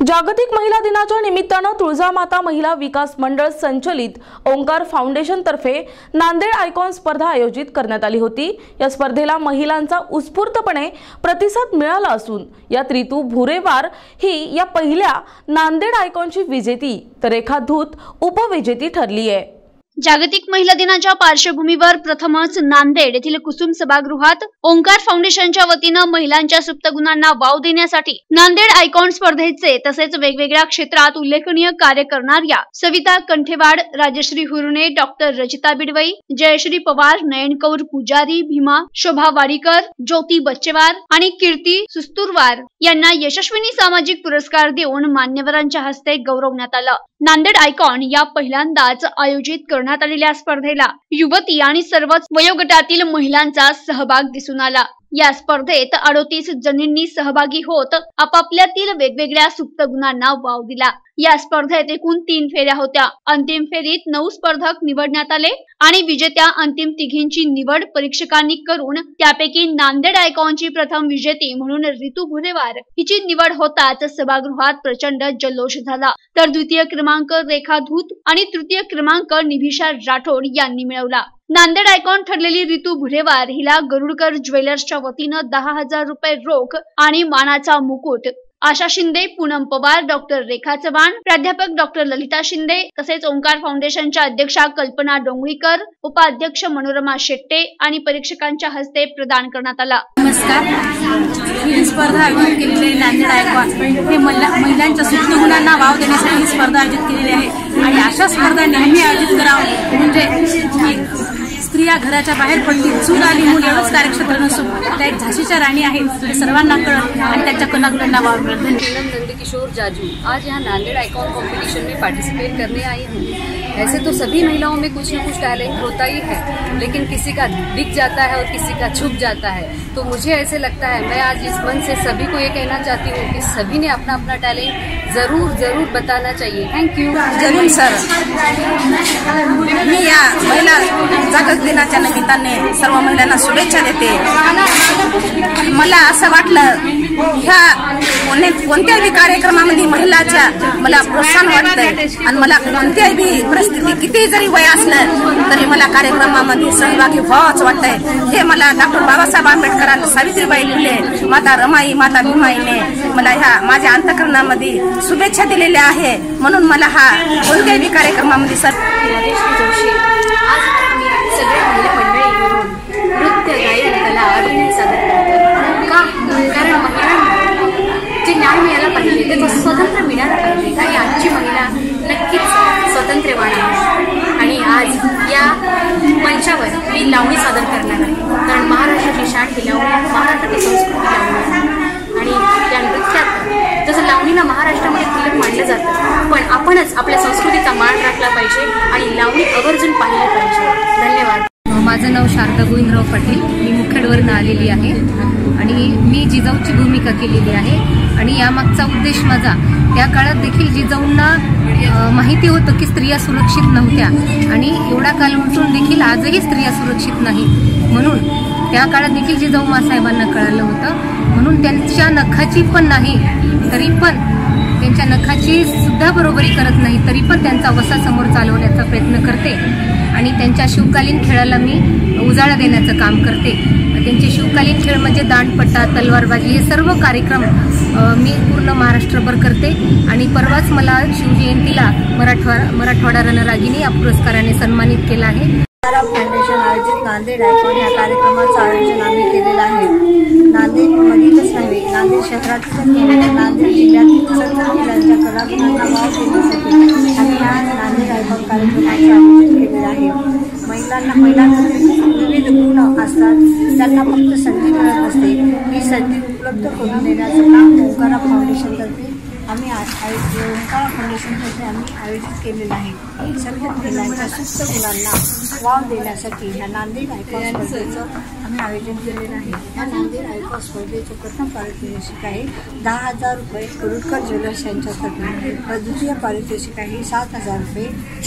जागतिक महिला दिनाच्या निमित्तानं तुळजामाता महिला विकास मंडळ संचलित ओंकार फाउंडेशनतर्फे नांदेड आयकॉन स्पर्धा आयोजित करण्यात आली होती. या स्पर्धेला महिलांचा उत्स्फूर्तपणे प्रतिसाद मिळाला असून यात रितू भुरेवार ही या पहिल्या नांदेड आयकॉनची विजेती तर रेखा धूत उपविजेती ठरली आहे जागतिक महिला दिनाच्या पार्श्वभूमीवर प्रथमच नांदेड येथील कुसुम सभागृहात ओंकार फाउंडेशनच्या वतीनं महिलांच्या सुप्त गुणांना वाव देण्यासाठी नांदेड आयकॉन स्पर्धेचे तसेच वेगवेगळ्या क्षेत्रात उल्लेखनीय कार्य करणाऱ्या सविता कंठेवाड राजश्री हुरणे डॉक्टर रचिता बिडवई जयश्री पवार नयनकौर पुजारी भीमा शोभा वाडीकर ज्योती बच्चेवार आणि कीर्ती सुस्तुरवार यांना यशस्विनी सामाजिक पुरस्कार देऊन मान्यवरांच्या हस्ते गौरवण्यात आलं. नांदेड आयकॉन या पहिल्यांदाच आयोजित करण्यात आलेल्या स्पर्धेला युवती आणि सर्वच वयोगटातील महिलांचा सहभाग दिसून आला. या स्पर्धेत अडोतीस जणींनी सहभागी होत आपापल्यातील वेगवेगळ्या सुप्त गुणांना वाव दिला. या स्पर्धेत एकूण तीन फेऱ्या होत्या. अंतिम फेरीत नऊ स्पर्धक निवडण्यात आले आणि विजेत्या अंतिम तिघींची निवड परीक्षकांनी करून त्यापैकी नांदेड आयकॉनची प्रथम विजेती म्हणून रितू भुरेवार हिची निवड होताच सभागृहात प्रचंड जल्लोष झाला. तर द्वितीय क्रमांक रेखा धूत आणि तृतीय क्रमांक निभिषा राठोड यांनी मिळवला. नांदेड आयकॉन ठरलेली रितू भुरेवार हिला गरुडकर ज्वेलर्सच्या वतीनं दहा हजार रुपये रोख आणि मानाचा मुकुट. आशा शिंदे पूनम पवार डॉक्टर रेखा चव्हाण प्राध्यापक डॉक्टर ललिता शिंदे तसेच ओंकार फाउंडेशनच्या अध्यक्षा कल्पना डोंगळीकर उपाध्यक्ष मनोरमा शेट्टे आणि परीक्षकांच्या हस्ते प्रदान करण्यात आला. नमस्कार. ही स्पर्धा आयोजित केलेली नांदेड आयकॉन हे महिलांच्या सुप्त गुणांना वाव देण्यासाठी ही स्पर्धा आयोजित केलेली आहे. आणि अशा स्पर्धा नेहमी आयोजित करावं म्हणजे स्त्रिया घराच्या बाहेर पडतील चूल आली मूल एवढंच कार्यक्षेत्र नसून. त्या एक झाशीच्या राणी आहेत. हे सर्वांना कळत आणि त्यांच्या कलागुणांना वाव मिळत नंदकिशोर जाजू आज ह्या नांदेड़ आयकॉन कॉम्पिटिशन में पार्टिसिपेट करने आई हूँ ऐसे तो सभी महिलाओं में कुछ न कुछ टैलेंट होता ही है, लेकिन किसी का दिख जाता है और किसी का छुप जाता है। तो मुझे ऐसे लगता है, मैं आज इस मन से सभी को ये कहना चाहती हूँ कि सभी ने अपना अपना टैलेंट ज़रूर ज़रूर बताना चाहिए। थैंक यू ज़रूर, सर। मी महिला जागतिक दिनाच्या निमित्ताने सर्व महिलांना शुभेच्छा देते. मला असं वाटलं, ह्या कोणत्याही कार्यक्रमामध्ये महिलाच्या मला प्रोत्साहन वाटतंय. आणि मला कोणत्याही परिस्थिती किती जरी वय असलं तरी मला कार्यक्रमामध्ये सहभागी व्हावंच वाटतंय. हे मला डॉक्टर बाबासाहेब आंबेडकरांनी सावित्रीबाई लिहिले माता रमाई माता भीमाईने मला ह्या माझ्या अंतकरणामध्ये शुभेच्छा दिलेल्या आहे. म्हणून मला हा कोणत्याही कार्यक्रमामध्ये सर मंचावर मी लावणी सादर करणार आहे. कारण महाराष्ट्राची शान ही लावणी महाराष्ट्राची संस्कृती लावणी आहे. आणि त्या नृत्यात जसं लावणीला महाराष्ट्रामध्ये तिलक मानलं जातं पण आपणच आपल्या संस्कृतीचा मान राखला पाहिजे आणि लावणी आवर्जून पाहिली पाहिजे. धन्यवाद. माझं नाव शारदा गोविंदराव पाटील. मी मुखेडवरनं आलेली आहे. आणि मी जिजाऊची भूमिका केलेली आहे. आणि यामागचा उद्देश माझा त्या काळात देखील जिजाऊंना माहिती होतं की स्त्रिया सुरक्षित नव्हत्या. आणि एवढा काल उलटून देखील आजही स्त्रिया सुरक्षित नाही. म्हणून त्या काळात देखील जिजाऊ मासाहेबांना कळालं होतं. म्हणून त्यांच्या नखाची पण नाही तरी पण त्यांच्या नखाची सुद्धा बरोबरी करत नाही तरी पण त्यांचा वसा समोर चालवण्याचा प्रयत्न करते. आणि त्यांच्या शिवकालीन खेळाला मी उजाळा देण्याचं काम करते. त्यांचे शिवकालीन खेळ म्हणजे दांडपट्टा तलवारबाजी हे सर्व कार्यक्रम मी पूर्ण महाराष्ट्रभर करते. आणि परवाच मला शिवजयंतीला मराठवा मराठवाडा रणरागिणी या पुरस्काराने सन्मानित केलं आहे. फाउंडेशन आयोजित नांदेड आयकॉन या कार्यक्रमाचं आयोजन आम्ही केलेलं आहे. नांदेडमधीलच नव्हे नांदेड शहरातील नांदेड जिल्ह्यातील सर्व कलागुणांना वाव देण्यासाठी आम्ही हा नांदेड आयकॉन कार्यक्रमाचं आयोजन केलेलं आहे. महिलांना महिलांमध्ये विविध गुण असतात. त्यांना फक्त संधी मिळत नसते. ही संधी उपलब्ध करून देण्याचं काम ओंकारा फाउंडेशनतर्फे आम्ही आ- आयो- ओंकारा फाउंडेशनतर्फे आम्ही आयोजित केलेलं आहे. सर्व महिलांच्या सुस्त मुलांना वाव देण्यासाठी ह्या नांदेड आयकॉन स्पर्धेचं आम्ही आयोजन केलेलं आहे. ह्या नांदेड आयकॉन स्पर्धेचं प्रथम पारितोषिक आहे. दहा हजार रुपये कुरुटकर ज्वेलर्स यांच्यातर्फे व द्वितीय पारितोषिक आहे. सात हजार रुपये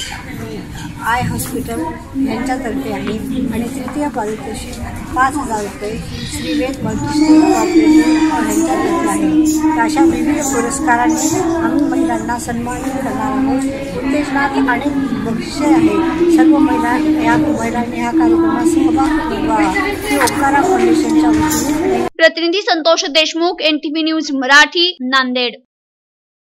आय हॉस्पिटल यांच्यातर्फे आहे. आणि तृतीय पारितोषिक पाच हजार रुपये श्रीवेद मल्टीस्टेट कॉर्पोरेशन यांच्यातर्फे आहे. अशा विविध पुरस्कारांनी आम्ही महिलांना सन्मानित करणार आहोत. उत्तेजनात अनेक भविष्य आहे. सर्व महिला या महिलांनी या कार्यक्रमात सहभाग घ्यावा. ही फाउंडेशनच्या वतीने. प्रतिनिधी संतोष देशमुख एनटीव्ही न्यूज मराठी नांदेड.